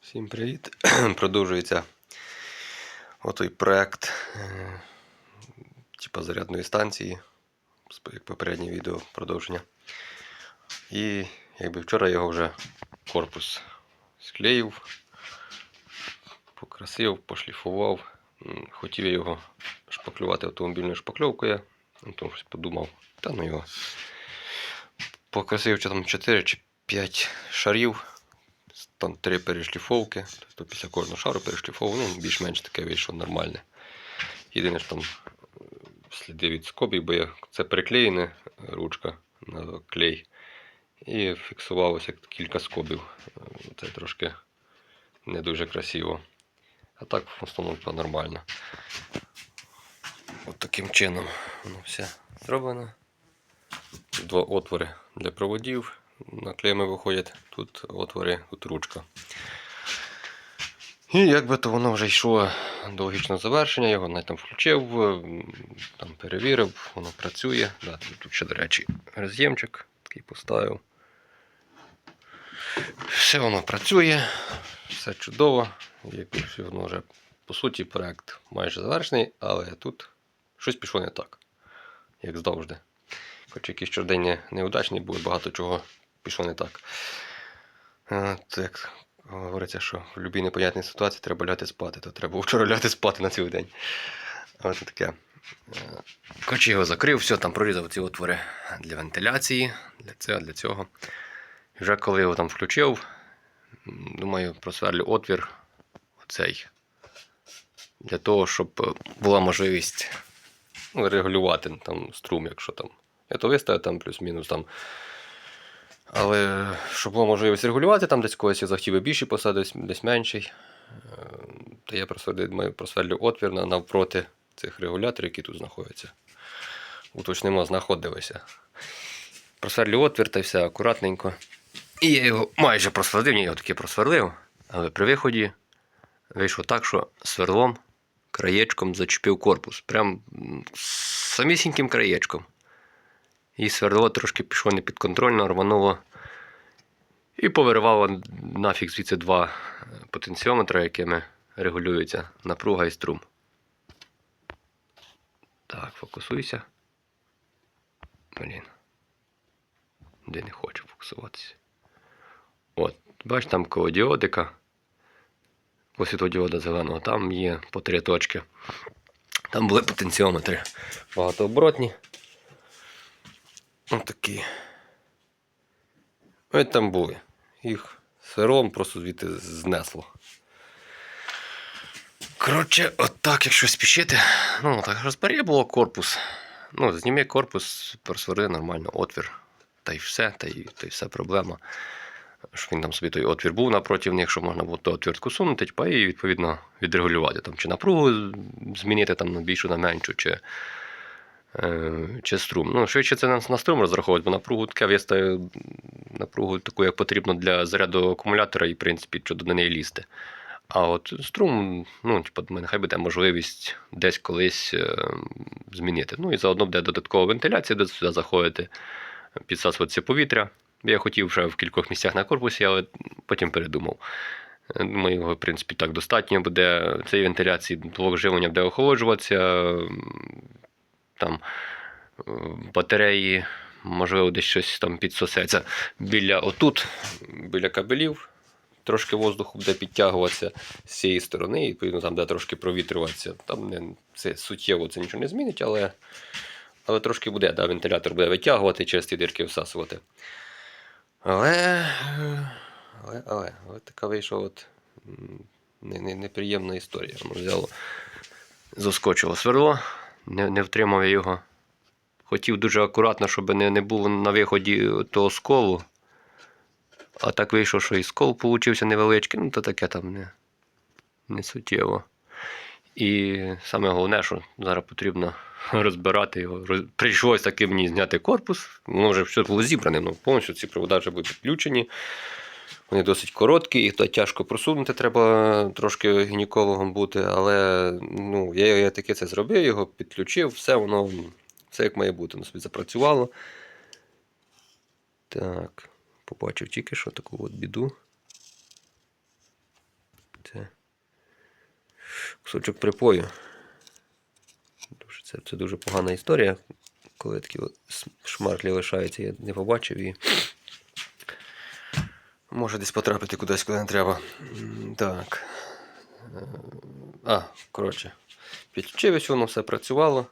Всім привіт! Продовжується отой проект е, типа зарядної станції, як попереднє відео продовження. І якби вчора його вже корпус склеїв, покрасив, пошліфував. Хотів я його шпаклювати автомобільною шпакльовкою, тому щось подумав, та ну його. Покрасив чи там 4 чи 5 шарів там три перешліфовки, тобто після кожного шару перешліфовував, ну, більш-менш таке вийшло нормальне. Єдине, що там е, сліди від скобів, бо я, це приклеєна ручка на клей. І фіксувалося кілька скобів. Е, Це трошки не дуже красиво. А так в основному нормально. От таким чином воно все зроблено. Два отвори для проводів на клеми виходять. Тут отвори, тут ручка. І якби то воно вже йшло до логічного завершення, його навіть там включив, там перевірив, воно працює. Да, тут- ще, до речі, роз'ємчик такий поставив. Все воно працює, все чудово. Якби воно вже, по суті, проект майже завершений, але тут щось пішло не так, як завжди. Хоч якийсь чордень не- неудачний був, багато чого пішло не так. Е, як говориться, що в будь-якій непонятній ситуації треба ляти спати, то треба вчора ляти спати на цілий день. От таке. Е, Коротше, його закрив, все, там прорізав ці отвори для вентиляції, для цього, для цього. І вже коли його там включив, думаю, просверлю отвір оцей. Для того, щоб е, була можливість ну, регулювати там струм, якщо там. Я то виставив там плюс-мінус там. Але щоб була можливість регулювати, там десь когось я захотів більший посадити, десь, десь менший. е, То я просверлю отвір навпроти цих регуляторів, які тут знаходяться. Уточнимо, знаходилися. Просверлю отвір та все акуратненько. І я його майже просверлив, ні, його таки просверлив, але при виході вийшло так, що сверлом краєчком зачепив корпус. Прям самісіньким краєчком. І сверло трошки пішло непідконтрольно, рвануло. І повиривало нафіг звідси два е, потенціометри, якими регулюється напруга і струм. Так, фокусуйся. Блін. Де не хочу фокусуватися. От, бач, там коло діодика. По світлодіода зеленого, там є по три точки. Там були потенціометри багатооборотні. Ось такі. Ось там були. Їх сверлом просто звідти знесло. Коротше, отак, якщо спішити, ну так розбери було корпус. Ну, зніми корпус, просвери нормально отвір. Та й все, та й, та й все проблема. Щоб він там собі той отвір був напроти них, щоб можна було ту отвіртку сунути, типа, і відповідно відрегулювати. Там, чи напругу змінити там, на більшу, на меншу, чи, чи струм. Ну, швидше це на, струм розраховувати, бо напругу таке виставив напругу таку, як потрібно для заряду акумулятора, і, в принципі, що до неї лізти. А от струм, ну, типу, в мене хай буде можливість десь колись е, змінити. Ну і заодно буде додаткова вентиляція, де сюди заходити, підсасуватися повітря. Я хотів вже в кількох місцях на корпусі, але потім передумав. Е, Думаю, його, в принципі, так достатньо буде. Цієї вентиляції блок живлення буде охолоджуватися. Там е, батареї, можливо, десь щось там підсосеться біля отут, біля кабелів. Трошки воздуху буде підтягуватися з цієї сторони, і відповідно там буде трошки провітрюватися. Там не, це суттєво це нічого не змінить, але, але трошки буде, да, вентилятор буде витягувати через ті дірки всасувати. Але, але, але, але така вийшла от не, не, неприємна історія. Взяло, заскочило сверло, не, не втримав я його. Хотів дуже акуратно, щоб не, не було на виході того сколу. А так вийшло, що і скол получився невеличкий, ну то таке там не, не суттєво. І саме головне, що зараз потрібно розбирати його. Прийшлось таки мені зняти корпус. Воно вже все було зібране. Ну, повністю ці провода вже будуть підключені. Вони досить короткі, їх тяжко просунути, треба трошки гінекологом бути, але ну, я, я таки це зробив, його підключив, все воно все як має бути, воно собі запрацювало. Так, побачив тільки що таку от біду. кусочок припою. Це, це дуже погана історія. Коли такі шмарклі лишаються, я не побачив і. Може десь потрапити кудись, куди не треба. Так. Е, А, коротше. Підключилось, воно все працювало.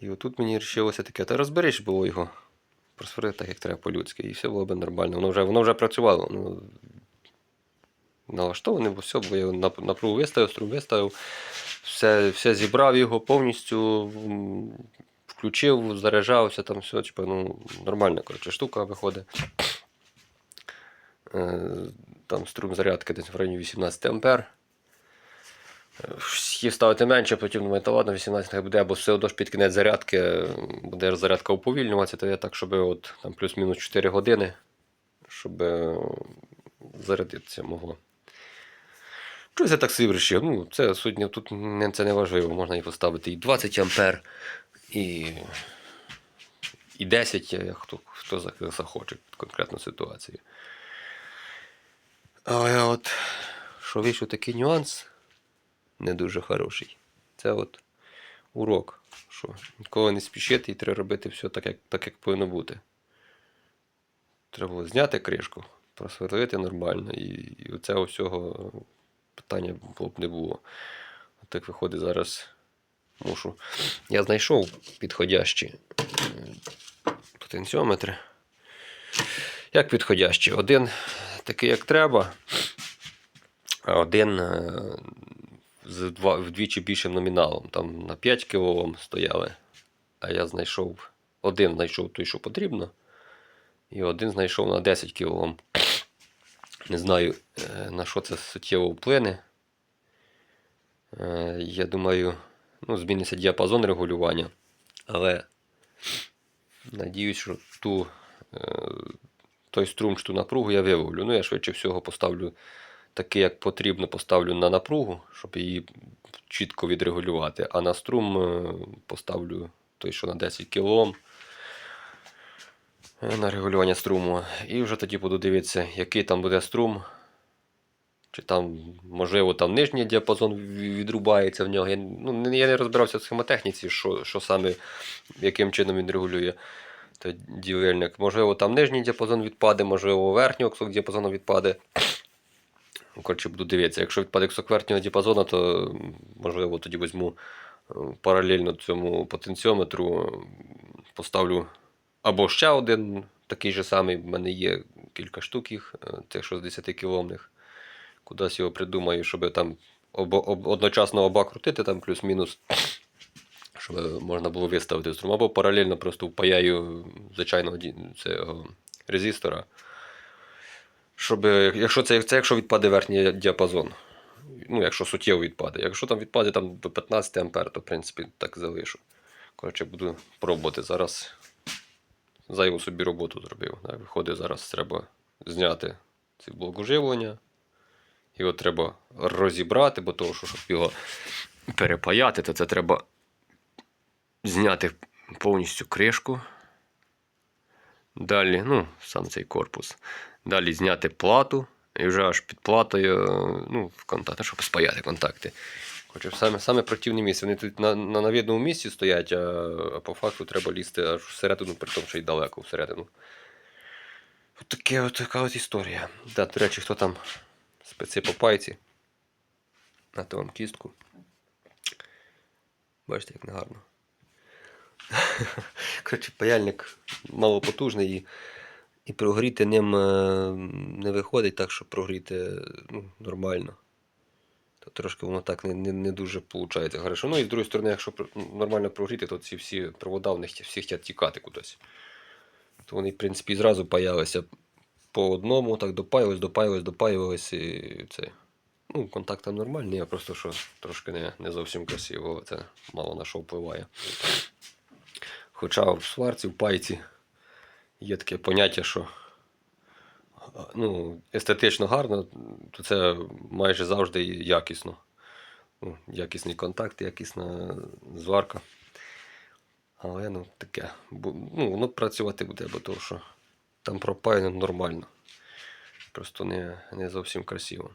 І отут мені рішилося таке, та розбереш було його. Просварити так, як треба по-людськи, і все було б нормально. Воно вже, воно вже працювало. Ну, налаштоване, бо все, бо я напругу виставив, струм виставив, все, все зібрав його повністю, включив, заряджався, там все, типу, ну, нормальна коротше, штука виходить. Е, Там струм зарядки десь в районі 18 ампер. Е, ставити менше, потім думаю, та ладно, 18 буде, або все одно ж під кінець зарядки е, буде зарядка уповільнюватися, то я так, щоб от, там плюс-мінус 4 години, щоб е, зарядитися могло. Щось я так собі вирішив. Ну, це сьогодні тут це не важливо. Можна і поставити і 20 ампер, і, і 10, хто, хто захоче під конкретну ситуацію. Але от, що вийшов такий нюанс не дуже хороший. Це от урок, що ніколи не спішити і треба робити все так, як, так, як повинно бути. Треба було зняти кришку, просверлити нормально, і, і оцього всього питання було б не було. От так виходить зараз. Мушу. Я знайшов підходящі е, потенціометри. Як підходящі? Один такий, як треба, один е, з два, вдвічі більшим номіналом. Там на 5 кОм стояли. А я знайшов один знайшов той, що потрібно. І один знайшов на 10 кОм. Не знаю, е, на що це суттєво вплине. Е, Я думаю, ну, зміниться діапазон регулювання. Але надіюсь, що ту, той струм, що напругу я вивовлю. Ну, я швидше всього поставлю такий, як потрібно, поставлю на напругу, щоб її чітко відрегулювати. А на струм е, поставлю той, що на 10 кОм е, на регулювання струму. І вже тоді буду дивитися, який там буде струм. Чи там, можливо, там нижній діапазон відрубається в нього. Я, ну, я не розбирався в схемотехніці, що, що саме, яким чином він регулює той. Можливо, там нижній діапазон відпаде, можливо, верхній кусок діапазону відпаде. Коротше, буду дивитися. Якщо відпаде кусок верхнього діапазону, то можливо тоді візьму е, паралельно цьому потенціометру, поставлю або ще один такий же самий. В мене є кілька штук їх, тих, що з 10 кіломних. Кудись його придумаю, щоб там обо- об- одночасно оба крутити, там плюс-мінус, щоб можна було виставити струм. Або паралельно просто впаяю звичайного цього резистора. Щоб, якщо це, це якщо відпаде верхній діапазон. Ну, якщо суттєво відпаде. Якщо там відпаде там, до 15 ампер, то в принципі так залишу. Коротше, буду пробувати. Зараз зайву собі роботу зробив. Виходить, зараз треба зняти цей блок уживлення. Його треба розібрати, бо того, що щоб його перепаяти, то це треба зняти повністю кришку. Далі, ну, сам цей корпус. Далі зняти плату. І вже аж під платою, ну, в контакти, щоб спаяти контакти. Хоча саме, саме противне місце. Вони тут на, на навідному місці стоять, а, а по факту треба лізти аж всередину, при тому, що й далеко всередину. От таке от така от історія. Да, до речі, хто там спеці по пайці. Нате вам кістку. Бачите, як негарно. Коротше, паяльник малопотужний і, і прогріти ним е, не виходить так, щоб прогріти ну, нормально. То трошки воно так не, не, не дуже виходить хорошо. Ну і з другої сторони, якщо нормально прогріти, то ці всі провода в них всі хочуть тікати кудись. То вони, в принципі, зразу паялися по одному, так допаювались, допаювались, допаювались і це. Ну, контакт там нормальний, а просто що трошки не, не зовсім красиво, це мало на що впливає. Хоча в сварці, в пайці є таке поняття, що ну, естетично гарно, то це майже завжди якісно. Ну, якісний контакт, якісна зварка. Але ну таке. Ну, воно працювати буде, бо того, що там пропаяно нормально. Просто не, не зовсім красиво.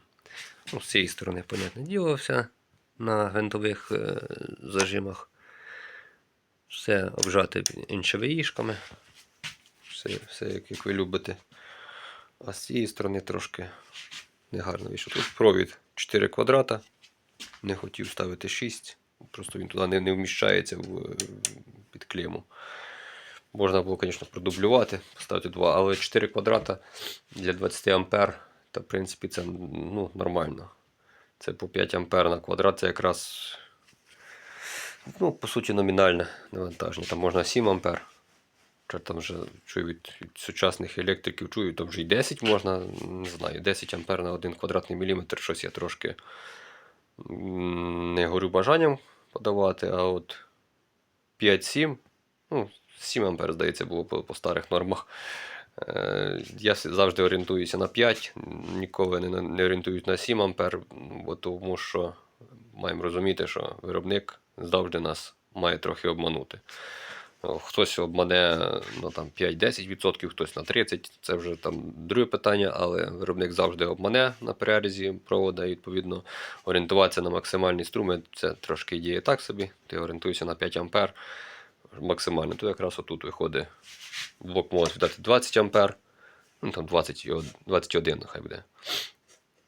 Ну, з цієї сторони, понятне діло, вся на гвинтових е, зажимах. Все обжати НЧВІшками. Все, все як, ви любите. А з цієї сторони трошки негарно вийшло. Тут провід 4 квадрата. Не хотів ставити 6. Просто він туди не, не вміщається в, під клему. Можна було, звісно, продублювати, поставити 2, але 4 квадрата для 20 ампер, та в принципі це ну, нормально. Це по 5 ампер на квадрат, це якраз, ну, по суті, номінальне навантаження. Там можна 7 ампер. Хоча там вже чую від, від сучасних електриків, чую, там вже і 10 можна, не знаю, 10 ампер на 1 квадратний міліметр, щось я трошки не горю бажанням подавати, а от 5-7, ну, 7 ампер, здається, було по, по старих нормах. Е, Я завжди орієнтуюся на 5, ніколи не, не орієнтуюсь на 7 ампер, бо тому що маємо розуміти, що виробник завжди нас має трохи обманути. Хтось обмане ну, там, 5-10%, хтось на 30%, це вже там друге питання, але виробник завжди обмане на перерізі провода, і відповідно орієнтуватися на максимальні струми це трошки ідея так собі. Ти орієнтуєшся на 5 ампер максимально. То якраз отут виходить блок може віддати 20 ампер, ну там 20, 21 хай буде.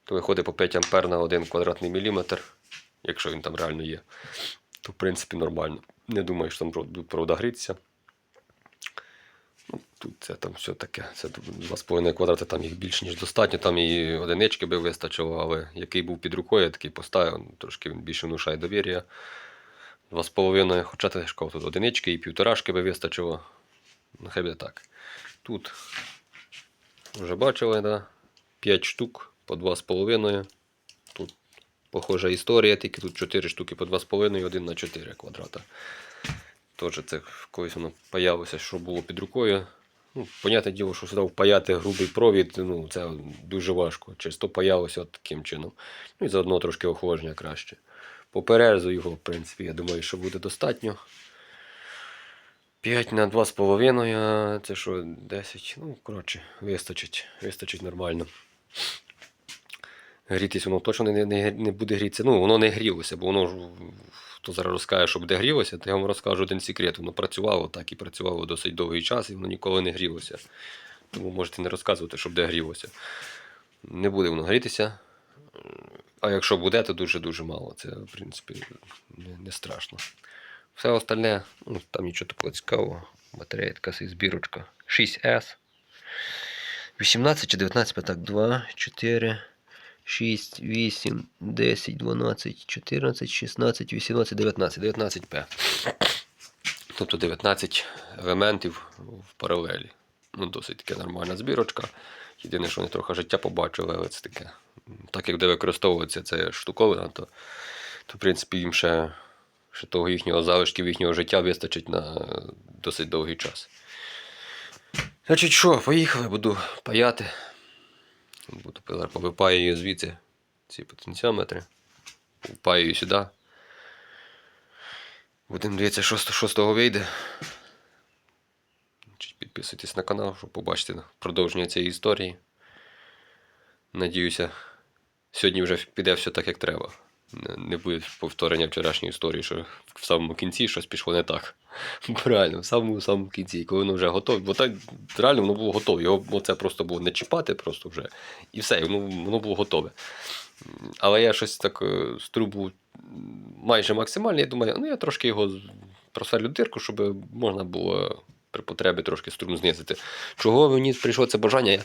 То виходить по 5 ампер на 1 квадратний міліметр, якщо він там реально є. То в принципі нормально. Не думаю, що там провода. Ну, тут це там все таке. Це 2,5 квадрати, там їх більше, ніж достатньо. Там і одинички би вистачило, але який був під рукою, я такий поставив. Трошки він більше внушає довір'я. 2,5, хоча ти шкав тут одинички і півторашки би вистачило. Ну, хай буде так. Тут вже бачили, да? 5 штук по 2,5. Похожа історія, тільки тут 4 штуки по 2,5 і 1 на 4 квадрата. Теж це колись воно появилося, що було під рукою. Ну, понятне діло, що сюди впаяти грубий провід, ну, це дуже важко. Через то появилося таким чином. Ну і заодно трошки охолодження краще. По перерезу його, в принципі, я думаю, що буде достатньо. 5 на 2,5, це що, 10. Ну, коротше, вистачить. Вистачить нормально. Грітись воно точно не, не, не буде грітися. Ну, воно не грілося, бо воно ж хто зараз розкаже, що буде грілося, то я вам розкажу один секрет. Воно працювало так і працювало досить довгий час, і воно ніколи не грілося. Тому можете не розказувати, що буде грілося. Не буде воно грітися. А якщо буде, то дуже-дуже мало. Це, в принципі, не, не страшно. Все остальне, ну, там нічого такого цікавого. Батарея така збірочка. 6S. 18 чи 19, так, 2, 4, 6, 8, 10, 12, 14, 16, 18, 19. 19P. Тобто 19 елементів в паралелі. Ну, досить таке нормальна збірочка. Єдине, що вони трохи життя побачили, але це таке. Так як де використовується ця штуковина, то, то в принципі їм ще, ще того їхнього залишків їхнього життя вистачить на досить довгий час. Значить, що, поїхали, буду паяти. Буду її звідси ці потенціометри. Впаюю сюди. Будемо дивитися, що з того вийде. Підписуйтесь на канал, щоб побачити продовження цієї історії. Надіюся, сьогодні вже піде все так, як треба. Не- буде повторення вчорашньої історії, що в самому кінці щось пішло не так. Реально, в самому самому кінці, коли воно вже готове. Бо так реально воно було готове. Його оце просто було не чіпати, просто вже. І все, воно, воно було готове. Але я щось так е, струм майже максимальний. Я думаю, ну я трошки його просверлю дирку, щоб можна було при потребі трошки струм знизити. Чого мені прийшло це бажання, я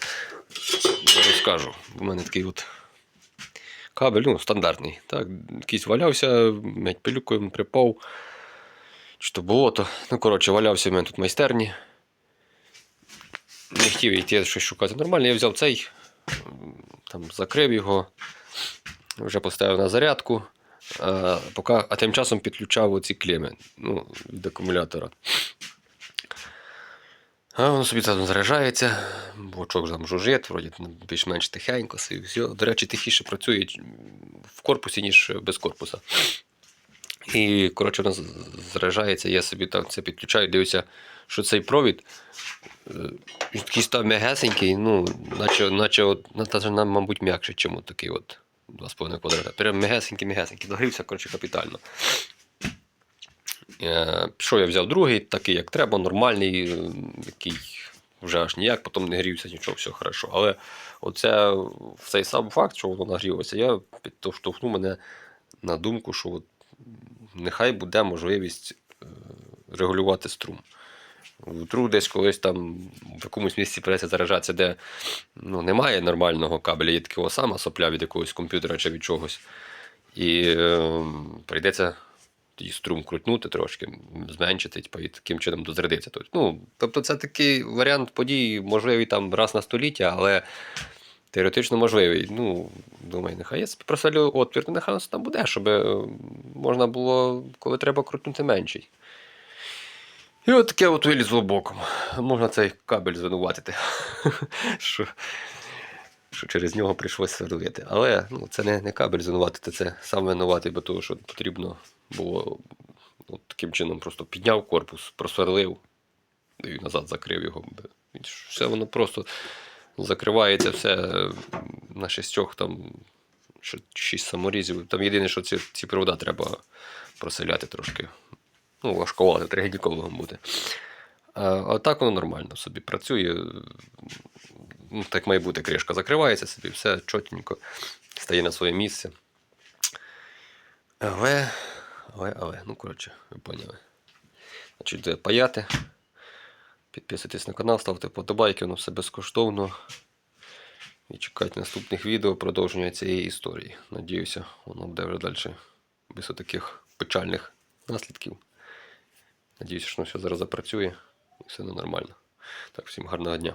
розкажу. У мене такий от кабель, ну, стандартний. Так, якийсь валявся, пилюкою припав. Чи то болото. Ну, коротше, валявся в мене тут майстерні. Не хотів йти щось шукати нормально. Я взяв цей, там, закрив його, вже поставив на зарядку. А, поки, а тим часом підключав оці клеми ну, від акумулятора. А воно собі там заряджається, бочок там жужжить, вроді більш-менш тихенько, все. До речі, тихіше працює в корпусі, ніж без корпуса. І, коротше, воно заряджається, я собі там це підключаю, дивлюся, що цей провід е, такий став м'ягесенький, ну, наче, наче от, ну, мабуть, м'якше, от такий от 2,5 квадрата. Прям мегесенький. Догрівся, коротше, капітально. Е, Що я взяв другий, такий, як треба, нормальний, е, який вже аж ніяк, потім не грівся, нічого, все хорошо. Але оце, цей сам факт, що воно нагрілося, я підштовхнув мене на думку, що от, нехай буде можливість е, регулювати струм. Вдруг десь колись там в якомусь місці придеться заражатися, де ну, немає нормального кабеля, є такого сама сопля від якогось комп'ютера чи від чогось. І е, прийдеться тоді струм крутнути трошки, зменшити типу, і таким чином дозарядитися. Тобто, ну, тобто це такий варіант подій, можливий там раз на століття, але теоретично можливий. Ну, думаю, нехай я просолю отвір, нехай там буде, щоб е, можна було, коли треба крутнути менший. І от таке от вилізло боком. Можна цей кабель звинуватити, що через нього прийшлося сверлити. Але ну, це не, не кабель звинуватити, це сам винуватий, бо того, що потрібно було от таким чином просто підняв корпус, просверлив і назад закрив його. Все воно просто закривається все на шістьох там шість саморізів. Там єдине, що ці, ці провода треба проселяти трошки. Ну, важкувато, треба гінекологом бути. А, а так воно нормально собі працює. Ну, так має бути, кришка закривається собі, все чотенько, стає на своє місце. Але, але, але, ну коротше, ви поняли. Значить, паяти. Підписуйтесь на канал, ставте вподобайки, воно все безкоштовно. І чекайте наступних відео продовження цієї історії. Надіюся, воно буде вже далі без таких печальних наслідків. Надіюся, що воно все зараз запрацює і все нормально. Так, всім гарного дня.